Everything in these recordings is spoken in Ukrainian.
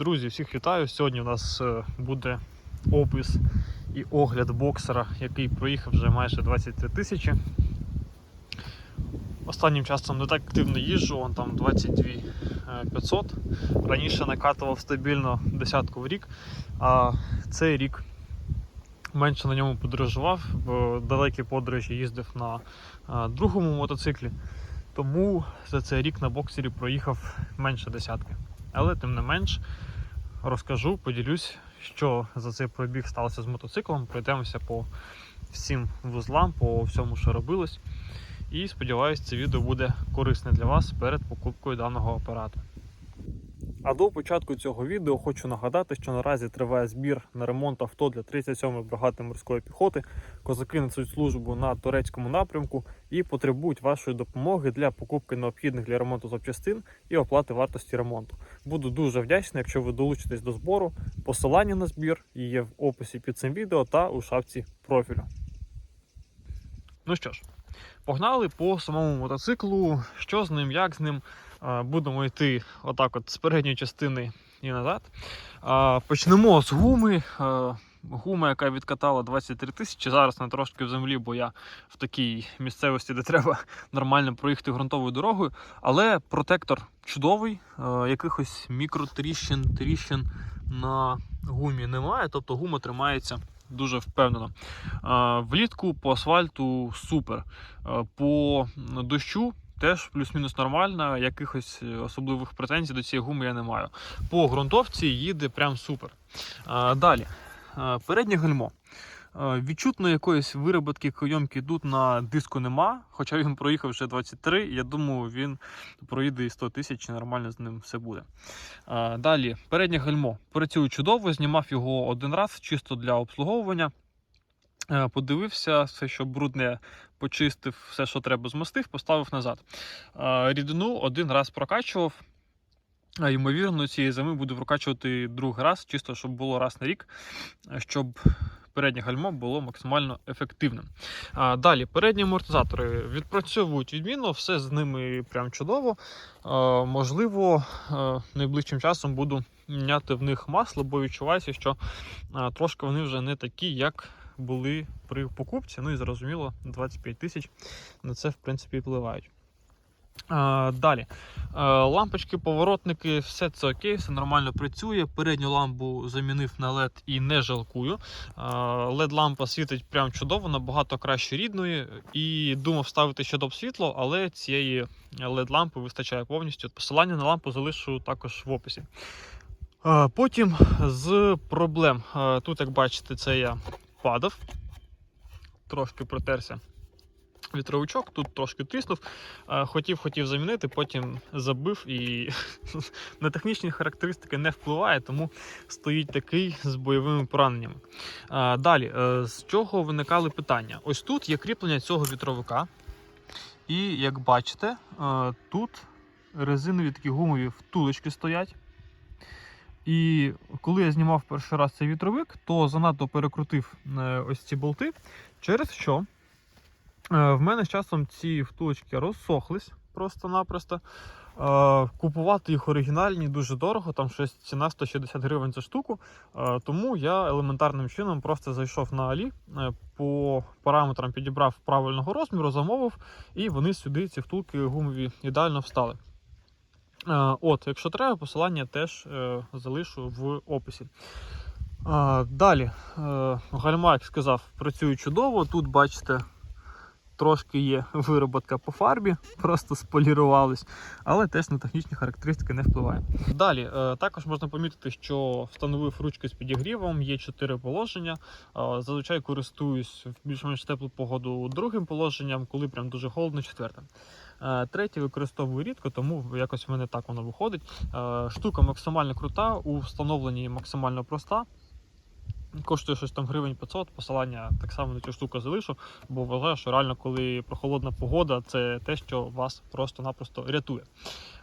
Друзі, всіх вітаю. Сьогодні у нас е, буде опис і огляд боксера, який проїхав вже майже 23 тисячі. Останнім часом не так активно їжджу, он там 22 е, 500. Раніше накатував стабільно десятку в рік, а цей рік менше на ньому подорожував, в далекі подорожі їздив на е, другому мотоциклі. Тому за цей рік на боксері проїхав менше десятки. Але тим не менш розкажу, поділюсь, що за цей пробіг сталося з мотоциклом. Пройдемося по всім вузлам, по всьому, що робилось. І сподіваюсь, це відео буде корисне для вас перед покупкою даного апарату. А до початку цього відео хочу нагадати, що наразі триває збір на ремонт авто для 37-ї бригади морської піхоти. Козаки несуть службу на турецькому напрямку і потребують вашої допомоги для покупки необхідних для ремонту запчастин і оплати вартості ремонту. Буду дуже вдячний, якщо ви долучитесь до збору. Посилання на збір є в описі під цим відео та у шапці профілю. Ну що ж, погнали по самому мотоциклу. Що з ним, як з ним. Будемо йти отак от з передньої частини і назад. Почнемо з гуми. Гума, яка відкатала 23 тисячі. Зараз вона трошки в землі, бо я в такій місцевості, де треба нормально проїхати ґрунтовою дорогою. Але протектор чудовий, якихось мікротріщин, тріщин на гумі немає. Тобто гума тримається дуже впевнено. Влітку по асфальту супер. По дощу теж плюс-мінус нормально, якихось е, особливих претензій до цієї гуми я не маю. По ґрунтовці їде прям супер. Далі, переднє гальмо. Відчутно якоїсь вироботки кайомки тут на диску нема, хоча він проїхав вже 23, я думаю, він проїде і 100 тисяч, і нормально з ним все буде. Далі, переднє гальмо. Працює чудово, знімав його один раз чисто для обслуговування. Е, Подивився, все, що брудне, почистив, все, що треба, змастив, поставив назад. Рідину один раз прокачував. А ймовірно, цієї зими буду прокачувати другий раз, чисто щоб було раз на рік, щоб переднє гальмо було максимально ефективним. Далі, передні амортизатори відпрацьовують відмінно, все з ними прям чудово. Можливо, найближчим часом буду міняти в них масло, бо відчувається, що трошки вони вже не такі, як були при покупці. Ну і зрозуміло, 25 тисяч на це в принципі впливають. Далі. Лампочки, поворотники, все це окей, все нормально працює. Передню лампу замінив на LED і не жалкую. LED лампа світить прям чудово, набагато краще рідної. І думав ставити ще доп світло, але цієї LED лампи вистачає повністю. Посилання на лампу залишу також в описі. Потім з проблем. Тут, як бачите, це я падав, трошки протерся вітровичок, тут трошки тиснув. Е, Хотів, хотів замінити, потім забив і на технічні характеристики не впливає, тому стоїть такий з бойовими пораненнями. Далі, е, з чого виникали питання? Ось тут є кріплення цього вітровика. І як бачите, е, тут резинові такі гумові втулочки стоять. І коли я знімав перший раз цей вітровик, то занадто перекрутив е, ось ці болти, через що е, в мене з часом ці втулочки розсохлись просто-напросто. Е, Купувати їх оригінальні дуже дорого, там щось ціна 160 гривень за штуку. Тому я елементарним чином просто зайшов на Алі, по параметрам підібрав правильного розміру, замовив, і вони сюди, ці втулки гумові, ідеально встали. От, якщо треба, посилання теж е, залишу в описі. Далі, е, гальма, як сказав, працює чудово. Тут, бачите, трошки є вироботка по фарбі, просто сполірувались, але теж на технічні характеристики не впливає. Далі, е, також можна помітити, що встановив ручки з підігрівом, є 4 положення. Е, Зазвичай користуюсь в більш-менш теплу погоду другим положенням, коли прям дуже холодно, четвертим. Е, Третє використовую рідко, тому якось в мене так воно виходить. Штука максимально крута, у встановленні максимально проста. Коштує щось там гривень 500, посилання так само на цю штуку залишу, бо вважаю, що реально, коли прохолодна погода, це те, що вас просто-напросто рятує.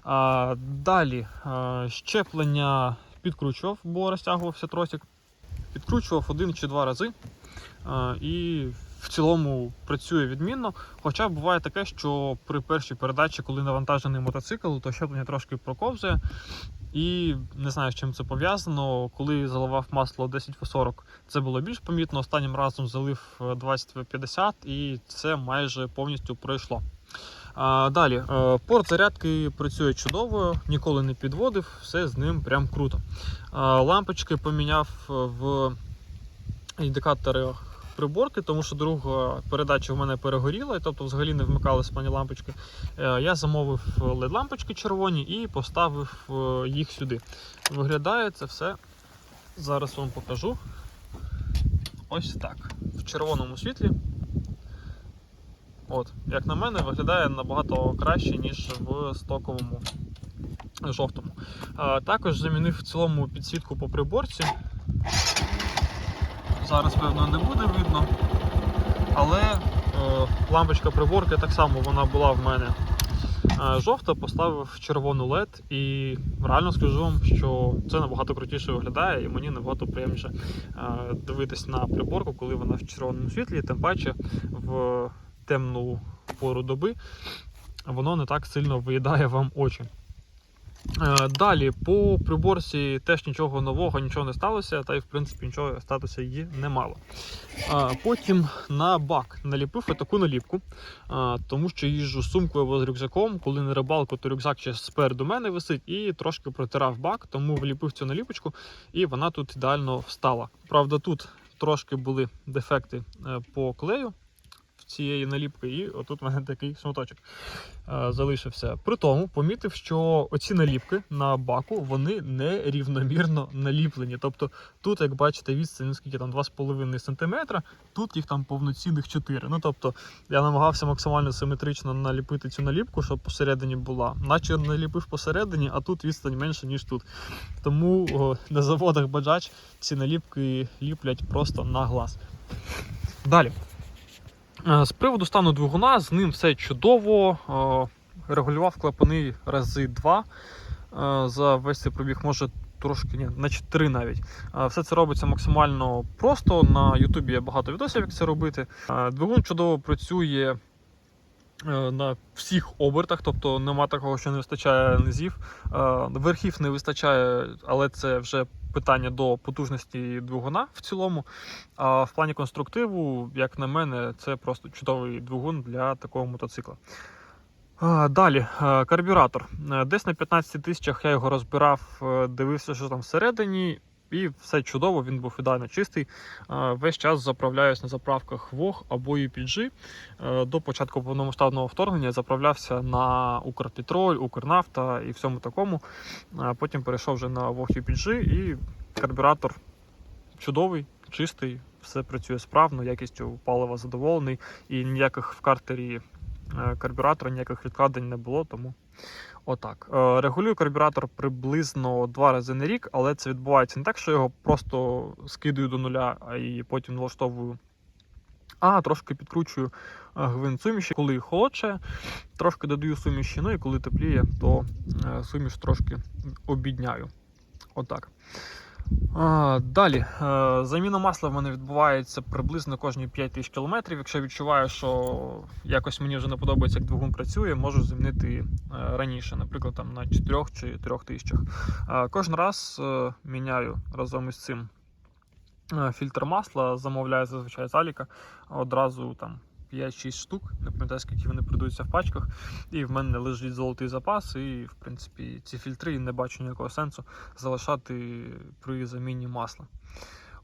А, далі а, щеплення підкручував, бо розтягувався тросик. Підкручував один чи два рази. А, і в цілому працює відмінно. Хоча буває таке, що при першій передачі, коли навантажений мотоцикл, то щеплення трошки проковзує. І не знаю, з чим це пов'язано. Коли заливав масло 10В40, це було більш помітно. Останнім разом залив е, 20В50 і це майже повністю пройшло. Далі, е, порт зарядки працює чудово, ніколи не підводив, все з ним прям круто. Лампочки поміняв е, в індикатори приборки, тому що друга передача в мене перегоріла, тобто взагалі не вмикалися пані лампочки. Е, Я замовив лампочки червоні і поставив е, їх сюди. Виглядає це все. Зараз вам покажу. Ось так. В червоному світлі. От, як на мене, виглядає набагато краще, ніж в стоковому жовтому. Також замінив в цілому підсвітку по приборці. Зараз, певно, не буде видно. Але е, лампочка приборки так само вона була в мене е, жовта, поставив червону LED і реально скажу вам, що це набагато крутіше виглядає і мені набагато приємніше е, дивитись на приборку, коли вона в червоному світлі, тим паче в темну пору доби воно не так сильно виїдає вам очі. Е, Далі по приборці теж нічого нового, нічого не сталося, та й в принципі нічого статися її немало. А, Потім на бак наліпив таку наліпку, тому що їжджу сумкою або з рюкзаком. Коли на рибалку, то рюкзак ще спереду мене висить і трошки протирав бак, тому вліпив цю наліпочку, і вона тут ідеально встала. Правда, тут трошки були дефекти е, по клею. Цієї наліпки, і отут в мене такий шматочок е, залишився. При тому помітив, що оці наліпки на баку вони нерівномірно наліплені. Тобто тут, як бачите, відстань, скільки там 2,5 см, тут їх там повноцінних 4. Ну тобто я намагався максимально симетрично наліпити цю наліпку, щоб посередині була. Наче наліпив посередині, а тут відстань менше, ніж тут. Тому о, на заводах Bajaj ці наліпки ліплять просто на глаз. Далі. Е, З приводу стану двигуна, з ним все чудово. Е, Регулював клапани рази два. Е, За весь цей пробіг, може трошки, ні, на 4 навіть. Все це робиться максимально просто. На Ютубі є багато відосів, як це робити. Двигун чудово працює на всіх обертах, тобто нема такого, що не вистачає низів. Верхів не вистачає, але це вже питання до потужності двигуна в цілому. А в плані конструктиву, як на мене, це просто чудовий двигун для такого мотоцикла. Далі, е, карбюратор. Е, Десь на 15 тисячах я його розбирав, е, дивився, що там всередині, і все чудово, він був ідеально чистий. Весь час заправляюсь на заправках VOG або UPG. Е, До початку повномасштабного вторгнення заправлявся на Укрпетроль, Укрнафта і всьому такому. Потім перейшов вже на VOG UPG і карбюратор чудовий, чистий, все працює справно, якістю палива задоволений і ніяких в картері е, карбюратора, ніяких відкладень не було, тому отак. Е, Регулюю карбюратор приблизно два рази на рік, але це відбувається не так, що його просто скидую до нуля і потім налаштовую. А трошки підкручую е, гвинт суміші, коли холодше, трошки додаю суміші, ну і коли тепліє, то е, суміш трошки обідняю. Отак. Далі, е, заміна масла в мене відбувається приблизно кожні 5 тисяч кілометрів. Якщо відчуваю, що якось мені вже не подобається, як двигун працює, можу замінити е, раніше, наприклад, там на 4 чи 3 тисячах. Е, Кожен раз міняю разом із цим фільтр масла, замовляю зазвичай з Аліка одразу там. 5-6 штук, не пам'ятаю, скільки вони продаються в пачках, і в мене лежить золотий запас, і в принципі ці фільтри не бачу ніякого сенсу залишати при заміні масла.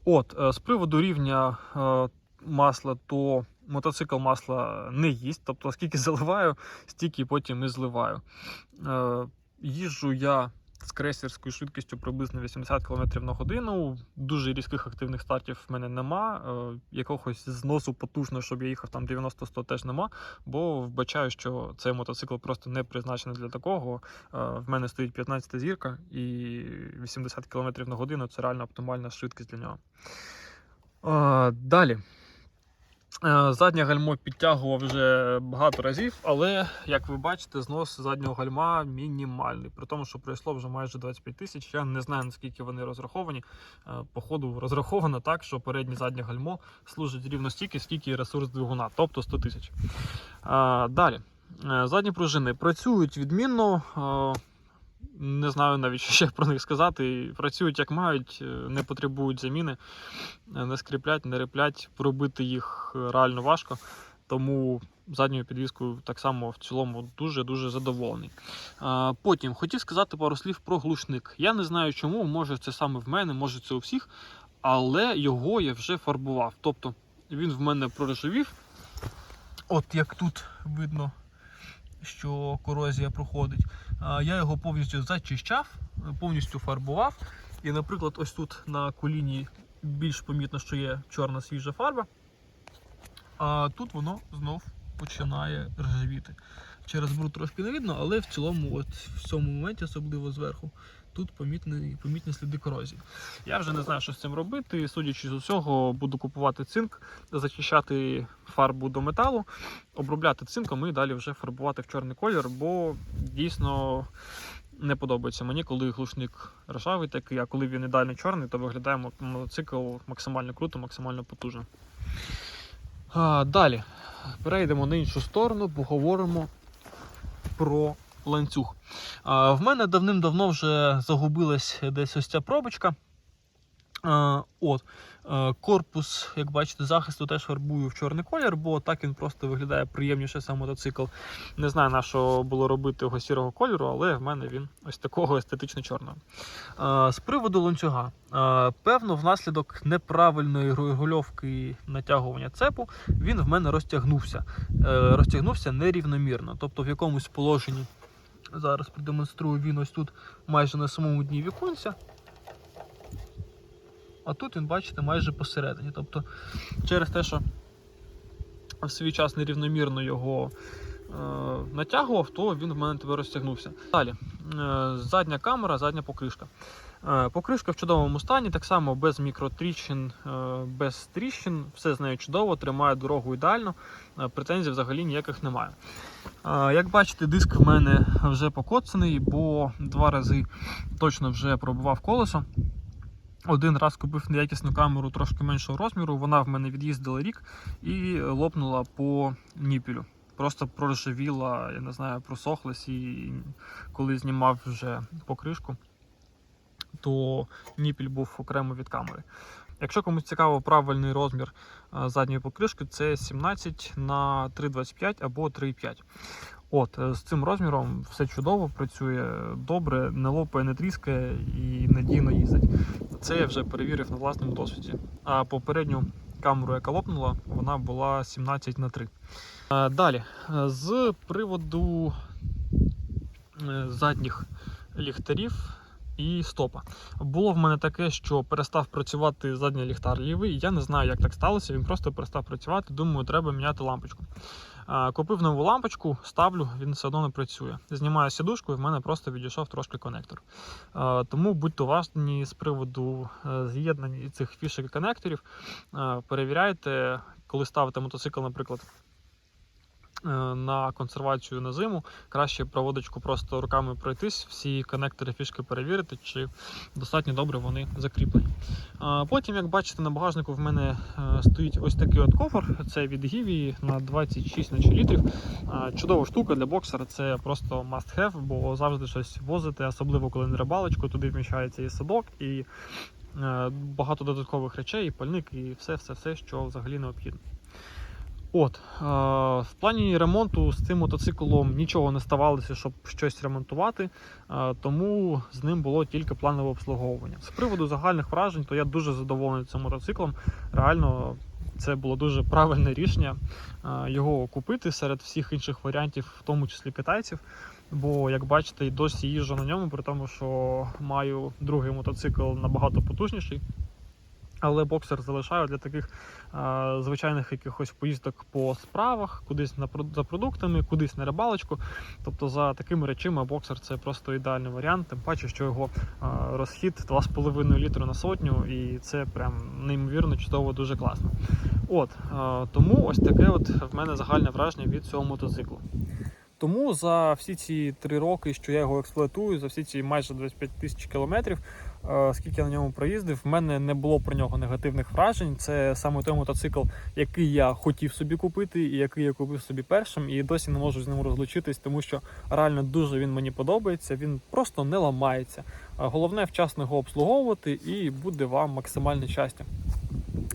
От, е, з приводу рівня е, масла, то мотоцикл масла не їсть, тобто скільки заливаю, стільки потім і зливаю. Е, Їжджу я з крейсерською швидкістю приблизно 80 км на годину. Дуже різких активних стартів в мене нема. Е, Якогось зносу потужного, щоб я їхав там 90-100 теж нема, бо вбачаю, що цей мотоцикл просто не призначений для такого. Е, В мене стоїть 15 зірка і 80 км на годину це реально оптимальна швидкість для нього. Е, Далі. Е, Заднє гальмо підтягував вже багато разів, але як ви бачите, знос заднього гальма мінімальний. При тому, що пройшло вже майже 25 тисяч. Я не знаю наскільки вони розраховані. Е, Походу розраховано так, що переднє заднє гальмо служить рівно стільки, скільки ресурс двигуна, тобто 100 тисяч. Е, Далі. Задні пружини працюють відмінно. Не знаю навіть, що про них сказати. Працюють як мають, е, не потребують заміни, е, не скріплять, не реплять. Пробити їх е, реально важко. Тому задньою підвіскою так само в цілому дуже-дуже задоволений. Потім хотів сказати пару слів про глушник. Я не знаю чому, може це саме в мене, може це у всіх, але його я вже фарбував. Тобто він в мене проржавів. От як тут видно, що корозія проходить. Я його повністю зачищав, повністю фарбував. І, наприклад, ось тут на коліні більш помітно, що є чорна свіжа фарба. А тут воно знов починає ржавіти. Через бруд трошки не видно, але в цілому, от в цьому моменті, особливо зверху, тут помітні, помітні сліди корозії. Я вже не знаю, що з цим робити. Судячи з усього, буду купувати цинк, зачищати фарбу до металу, обробляти цинком і далі вже фарбувати в чорний колір, бо дійсно не подобається мені, коли глушник ржавий такий, а коли він ідеально чорний, то виглядає мотоцикл максимально круто, максимально потужно. А, далі перейдемо на іншу сторону, поговоримо про ланцюг. В мене давним-давно вже загубилась десь ось ця пробочка. От. Е, Корпус, як бачите, захисту теж фарбую в чорний колір, бо так він просто виглядає приємніше сам мотоцикл. Не знаю, на що було робити його сірого кольору, але в мене він ось такого естетично чорного. З приводу ланцюга. Певно, внаслідок неправильної регульовки натягування цепу він в мене розтягнувся. Е, Розтягнувся нерівномірно. Тобто в якомусь положенні, зараз продемонструю він ось тут майже на самому дні віконця. А тут він, бачите, майже посередині. Тобто, через те, що в свій час нерівномірно його е, натягував, то він в мене тепер розтягнувся. Далі, е, задня камера, задня покришка. Е, покришка в чудовому стані, так само без мікротріщин, е, без тріщин, все з нею чудово, тримає дорогу ідеально, е, претензій взагалі ніяких немає. Як бачите, диск в мене вже покоцаний, бо два рази точно вже пробував колесо. Один раз купив неякісну камеру трошки меншого розміру, вона в мене від'їздила рік і лопнула по ніпілю. Просто проржавіла, я не знаю, просохлась і коли знімав вже покришку, то ніпіль був окремо від камери. Якщо комусь цікаво правильний розмір е, задньої покришки, це 17 на 3,25 або 3,5. От, е, з цим розміром все чудово, працює добре, не лопає, не тріскає і надійно їздить. Це я вже перевірив на власному досвіді. А попередню камеру, яка лопнула, вона була 17 на 3. Е, Далі, з приводу задніх ліхтарів і стопа. Було в мене таке, що перестав працювати задній ліхтар лівий. Я не знаю, як так сталося. Він просто перестав працювати. Думаю, треба міняти лампочку. Купив нову лампочку, ставлю, він все одно не працює. Знімаю сідушку, і в мене просто відійшов трошки конектор. Тому будьте уважні з приводу е, з'єднання цих фішек і конекторів. Перевіряйте, коли ставите мотоцикл, наприклад. Е, На консервацію на зиму краще проводочку просто руками пройтись, всі конектори фішки перевірити, чи достатньо добре вони закріплені. Потім, як бачите, на багажнику в мене е, стоїть ось такий от кофр. Це від Гівії на 26 наче літрів. Чудова штука для боксера, це просто must have, бо завжди щось возити, особливо коли на рибалочку, туди вміщається і садок, і е, багато додаткових речей, і пальник, і все, все, все, що взагалі необхідно. От, е, в плані ремонту з цим мотоциклом нічого не ставалося, щоб щось ремонтувати, е, тому з ним було тільки планове обслуговування. З приводу загальних вражень, то я дуже задоволений цим мотоциклом. Реально, це було дуже правильне рішення е, його купити серед всіх інших варіантів, в тому числі китайців. Бо, як бачите, і досі їжджу на ньому, при тому, що маю другий мотоцикл набагато потужніший. Але боксер залишаю для таких е, звичайних якихось поїздок по справах, кудись на за продуктами, кудись на рибалочку. Тобто за такими речами боксер це просто ідеальний варіант. Тим паче, що його е, розхід 2,5 літри на сотню, і це прям неймовірно чудово, дуже класно. От е, тому ось таке от в мене загальне враження від цього мотоциклу. Тому за всі ці три роки, що я його експлуатую, за всі ці майже 25 тисяч кілометрів, скільки я на ньому проїздив, в мене не було про нього негативних вражень. Це саме той мотоцикл, який я хотів собі купити, і який я купив собі першим, і досі не можу з ним розлучитись, тому що реально дуже він мені подобається. Він просто не ламається. Е, Головне вчасно його обслуговувати, і буде вам максимальне щастя.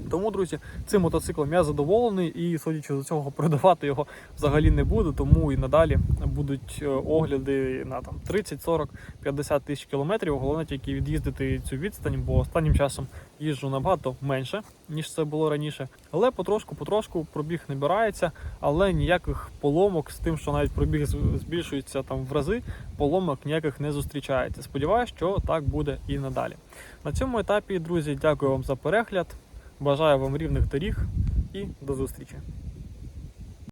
Тому, друзі, цим мотоциклом я задоволений і, судячи з цього, продавати його взагалі не буду. Тому і надалі будуть е, огляди на там 30, 40, 50 тисяч кілометрів. Головне тільки від'їздити цю відстань, бо останнім часом їжджу набагато менше, ніж це було раніше. Але потрошку-потрошку пробіг набирається, але ніяких поломок з тим, що навіть пробіг збільшується там в рази, поломок ніяких не зустрічається. Сподіваюсь, що так буде і надалі. На цьому етапі, друзі, дякую вам за перегляд. Бажаю вам рівних доріг і до зустрічі!